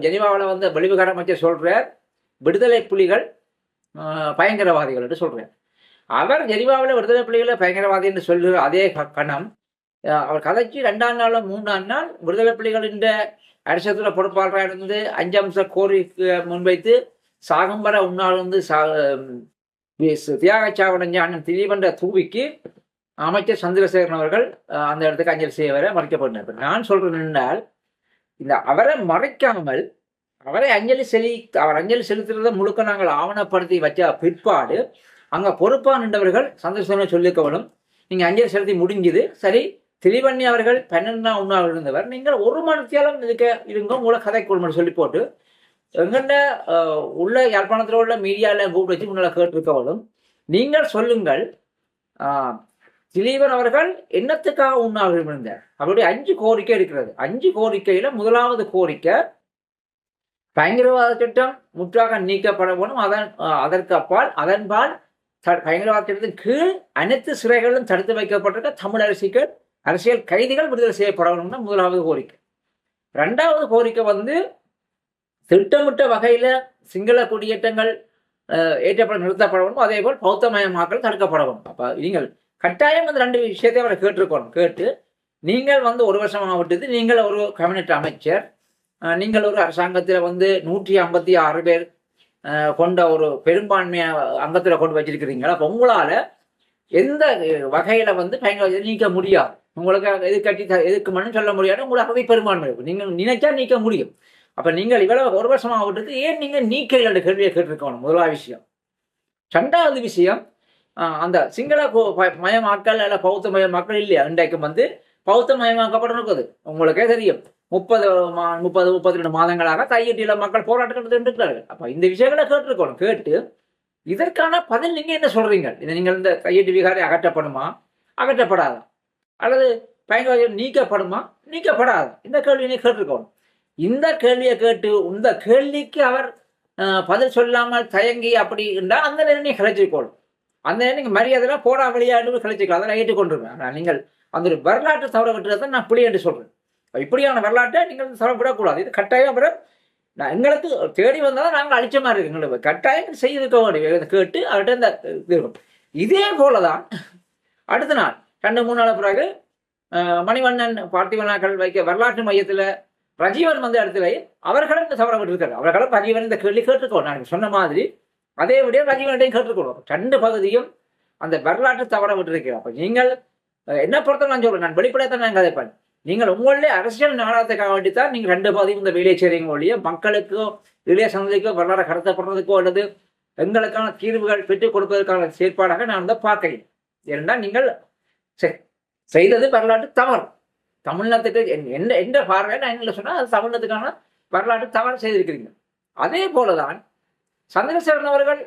ஜெனிவாவில் வந்து வெளிவிகார அமைச்சர் சொல்கிறார் விடுதலை புலிகள் பயங்கரவாதிகள் என்று சொல்கிறார் அவர் ஜெனிவாவில் விடுதலை புலிகளை பயங்கரவாதி என்று சொல்கிற அதே கணம். அவர் கதைச்சு ரெண்டாம் நாள் மூன்றாம் நாள் விடுதலை புலிகளின் அரசத்தில் பொறுப்பாளராக இருந்து அஞ்சு அம்ச கோரிக்கை முன்வைத்து சாகும் வர உன்னால் வந்து சா தியாகச்சாவடைஞ்சான் திலீபன்ற தூவிக்கு அமைச்சர் சந்திரசேகரன் அவர்கள் அந்த இடத்துக்கு அஞ்சல் செய்ய வர மறைக்கப்பட்டார் நான் சொல்கிறேன் என்றால் இந்த அவரை மறைக்காமல் அவரை அஞ்சலி செலி அவர் அஞ்சலி செலுத்துறதை முழுக்க நாங்கள் ஆவணப்படுத்தி வச்ச பிற்பாடு அங்கே பொறுப்பாக நின்றவர்கள் சந்தோஷமாக சொல்லிக்கவனும் நீங்கள் அஞ்சலி செலுத்தி முடிஞ்சுது சரி திரிவண்ணி அவர்கள் பன்னெண்டாம் உண்ணாவில் இருந்தவர் நீங்கள் ஒரு மணித்தியாலும் இதுக்க இருங்க உங்களை கதை கொள்மனு சொல்லி போட்டு எங்கண்ட உள்ள யாழ்ப்பாணத்தில் உள்ள மீடியாவில் கூப்பிட்டு வச்சு முன்னால கேட்டிருக்கவளும் நீங்கள் சொல்லுங்கள் திலீபன் அவர்கள் என்னத்துக்காக உண்ணாவில் இருந்தார் அவருடைய அஞ்சு கோரிக்கை இருக்கிறது. அஞ்சு கோரிக்கையில முதலாவது கோரிக்கை பயங்கரவாத திட்டம் முற்றாக நீக்கப்பட வேண்டும். அதன் அதற்கு அப்பால் அதன்பால் பயங்கரவாத திட்டத்தின் கீழ் அனைத்து சிறைகளும் தடுத்து வைக்கப்பட்டிருக்க தமிழ் அரசிகள் அரசியல் கைதிகள் விடுதலை செய்யப்பட வேணும்னா முதலாவது கோரிக்கை. ரெண்டாவது கோரிக்கை வந்து திட்டமிட்ட வகையில சிங்கள குடியேற்றங்கள் ஏற்றப்பட நிறுத்தப்பட வேண்டும் அதே போல் பௌத்தமயமாக்கல் தடுக்கப்பட வேண்டும் அப்ப நீங்கள் கட்டாயம் அந்த ரெண்டு விஷயத்தை அவரை கேட்டிருக்கணும். கேட்டு நீங்கள் வந்து ஒரு வருஷமாக விட்டது நீங்கள் ஒரு கேபினெட் அமைச்சர் நீங்கள் ஒரு அரசாங்கத்தில் வந்து நூற்றி ஐம்பத்தி ஆறு பேர் கொண்ட ஒரு பெரும்பான்மையை அங்கத்தில் கொண்டு வச்சிருக்கிறீங்களா? அப்போ உங்களால் எந்த வகையில் வந்து பயங்கர நீக்க முடியாது. உங்களுக்கு எது கட்டி த- எதுக்குமென்னு சொல்ல முடியாது. உங்களுக்கு அதை பெரும்பான்மை இருக்கும் நீங்கள் நினைச்சா நீக்க முடியும். அப்போ நீங்கள் இவ்வளவு ஒரு வருஷமாக விட்டுட்டு ஏன் நீங்கள் நீக்க இல்லைன்ற கேள்வியை கேட்டிருக்கணும்? முதலாவது விஷயம். ரெண்டாவது விஷயம் அந்த சிங்கள ப- மயமாக்கல் அல்ல பௌத்த மயமாக்கல் இல்லையா? இன்றைக்கு வந்து பௌத்த மயமாக்கப்பட்டிருக்குது உங்களுக்கே தெரியும். முப்பது மா முப்பது முப்பத்தி ரெண்டு மாதங்களாக கையெட்டியில மக்கள் போராட்டம் இருக்கிறார்கள். அப்போ இந்த விஷயங்களை கேட்டிருக்கணும். கேட்டு இதற்கான பதில் நீங்கள் என்ன சொல்கிறீங்க இதை நீங்கள் இந்த கையெட்டி விகாரை அகற்றப்படுமா? அகற்றப்படாதா? அல்லது பயங்கர நீக்கப்படுமா? நீக்கப்படாதா? இந்த கேள்வியை கேட்டிருக்கணும். இந்த கேள்வியை கேட்டு இந்த கேள்விக்கு அவர் பதில் சொல்லாமல் தயங்கி அப்படி இருந்தால் அந்த நேரம் நீங்க அந்த நேரம் நீங்கள் மரியாதைலாம் போடா விளையாடு கழிச்சிக்கலாம் அதெல்லாம் நான் ஏற்றுக்கொண்டிருக்கேன் ஆனால் நீங்கள் அந்த ஒரு வரலாற்று தவற விட்டுறதை நான் புலி என்று சொல்கிறேன் இப்படியான வரலாற்றை நீங்கள் வந்து விடக்கூடாது. இது கட்டாயம் அப்புறம் நான் எங்களுக்கு தேடி வந்தாலும் நாங்கள் அழிச்ச மாதிரி இருக்கு. எங்களுக்கு கட்டாயம் செய்திருக்க வேண்டிய கேட்டு அவர்கிட்ட இந்த இது இருக்கும். இதே போலதான் அடுத்த நாள் ரெண்டு மூணு நாள் பிறகு மணிவண்ணன் பார்த்திவனாக்கள் வைக்க வரலாற்று மையத்தில் ரஜீவன் வந்த இடத்துல அவர்களும் இந்த தவற விட்டுருக்காரு அவர்களும் ரஜீவன் இந்த கேள்வி கேட்டுருக்கோம் நான் சொன்ன மாதிரி அதே விட ரஜீவன்டையும் கேட்டுருக்கணும். ரெண்டு பகுதியும் அந்த வரலாற்று தவற விட்டுருக்கிறோம் அப்போ நீங்கள் என்ன பொறுத்த நான் சொல்றேன். நான் வெளிப்படையத்தான் நான் கதைப்பேன் நீங்கள் உங்களுடைய அரசியல் நாடகத்துக்காக வேண்டி தான் நீங்கள் ரெண்டு பகுதியும் இந்த வேலையை செய்றீங்க ஒழிய மக்களுக்கோ இளைய சந்ததிக்கோ வரலாறு கடத்தப்படுறதுக்கோ அல்லது எங்களுக்கான தீர்வுகள் பெற்றுக் கொடுப்பதற்கான செயற்பாடாக நான் வந்து பார்க்கிறேன். ஏனென்றால் நீங்கள் செ- செய்தது வரலாற்று தவறு. தமிழ்நாட்டுக்கு என்- எந்த எந்த பார்வை நான் என்ன சொன்னால் அது தமிழ்நாட்டுக்கான வரலாற்று தவறு செய்திருக்கிறீங்க அதே போலதான் சந்திரசேகரன் அவர்கள்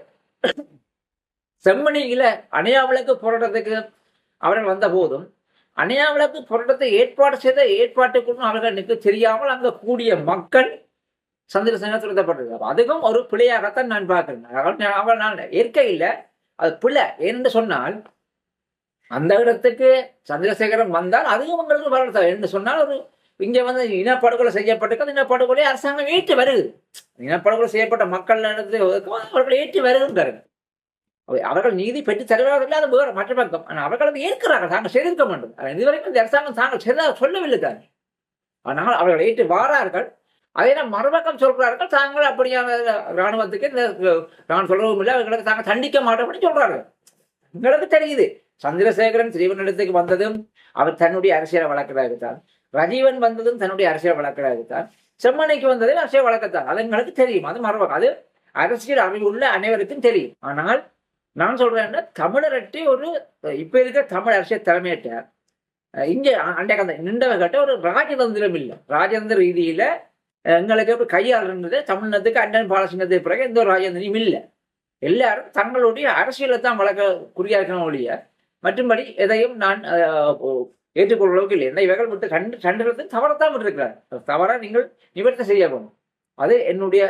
செம்மணியில அணையாவிளக்கு போராட்டத்துக்கு அவர்கள் வந்த போதும் அணையாவிளக்கு போராட்டத்தை ஏற்பாடு செய்த ஏற்பாட்டுக்குள்ளும் அவர்களுக்கு தெரியாமல் அங்க கூடிய மக்கள் சந்திரசேகர் துரத்தப்பட்டிருக்காங்க அதுவும் ஒரு பிழையாகத்தான் நான் பார்க்கிறேன். அவள் நான் இயற்கையில் அது பிழை. என்று சொன்னால் அந்த இடத்துக்கு சந்திரசேகரன் வந்தால் அதுவும் உங்களுக்கு வரலாம் என்று சொன்னால் ஒரு இங்க வந்து இனப்படுகொலை செய்யப்பட்டிருக்கிறது இனப்படுகொலை அரசாங்கம் ஏற்று வருது. இனப்படுகொலை செய்யப்பட்ட மக்கள் இடத்துல அவர்கள் ஏற்று வருகின்றார்கள் அவர்கள் நீதி பெற்று தருவார்கள் அது வேறு மற்ற பக்கம். ஆனால் அவர்கள் அதை ஏற்கிறார்கள் தாங்கள் செய்திருக்க வேண்டும். இதுவரைக்கும் இந்த அரசாங்கம் தாங்கள் செய்த சொல்லவில்லை தான் ஆனால் அவர்கள் ஏற்று வாரார்கள். அதே நான் மறுபக்கம் சொல்கிறார்கள் தாங்கள் அப்படியான இராணுவத்துக்கு இந்த நான் சொல்லவும் இல்லை அவர்களுக்கு தாங்கள் தண்டிக்க மாட்டோம் அப்படின்னு சொல்றார்கள். உங்களுக்கு தெரியுது. சந்திரசேகரன் ஸ்ரீவனிடத்துக்கு வந்ததும் அவர் தன்னுடைய அரசியலை வளர்க்கிறார்கள் தான் ரஜீவன் வந்ததும் தன்னுடைய அரசியல் வழக்கதாகத்தான் செம்மனைக்கு வந்ததும் அரசியல் வழக்கத்தான். அது எங்களுக்கு தெரியும். அது மரபு அது அரசியல் அறிவுள்ள அனைவருக்கும் தெரியும். ஆனால் நான் சொல்றேன்னா தமிழரட்டி ஒரு இப்ப இருக்கிற தமிழ் அரசியல் தலைமையிட்ட இங்க அண்டை கந்த நின்றவர்கிட்ட ஒரு ராஜதந்திரம் இல்லை. ராஜதந்திர ரீதியில எங்களுக்கு எப்படி கையாளுன்றது தமிழ்நாட்டுக்கு அண்டன் பாலசிங்கத்துக்கு பிறகு எந்த ஒரு ராஜதந்திரியும் இல்லை. எல்லாரும் தங்களுடைய அரசியலை தான் வளர்க்க குறியா இருக்கணும் ஒழிய. மற்றும்படி எதையும் நான் ஏற்றுக்கொள்ள அளவுக்கு இல்லை. என்ன இவர்கள் விட்டு கண்டு கண்டுகிறது தவறத்தான் விட்டுருக்கிறார். தவறாக நீங்கள் நிவர்த்தி செய்ய அது என்னுடைய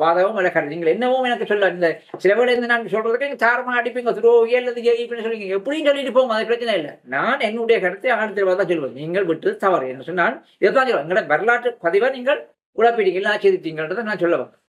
வாதமும் விளக்காது நீங்கள் என்னவும் எனக்கு சொல்ல இந்த சில வேளை இருந்து நான் சொல்றதுக்கு நீங்கள் தாரமாக அடிப்பீங்க. துரோகி அல்லது ஜெயிப்புன்னு சொல்லுவீங்க எப்படியும் சொல்லிட்டு போங்க. அது பிரச்சனை இல்லை. நான் என்னுடைய கருத்தை ஆழத்தில் தான் சொல்லுவேன். நீங்கள் விட்டு தவறு. என்று சொன்னால் இதுதான் சொல்லுவேன். எங்களோட வரலாற்று பதிவை நீங்கள் குழப்பிட்டீங்களா ஆச்சரித்தீங்கன்றதை நான் சொல்லுவேன்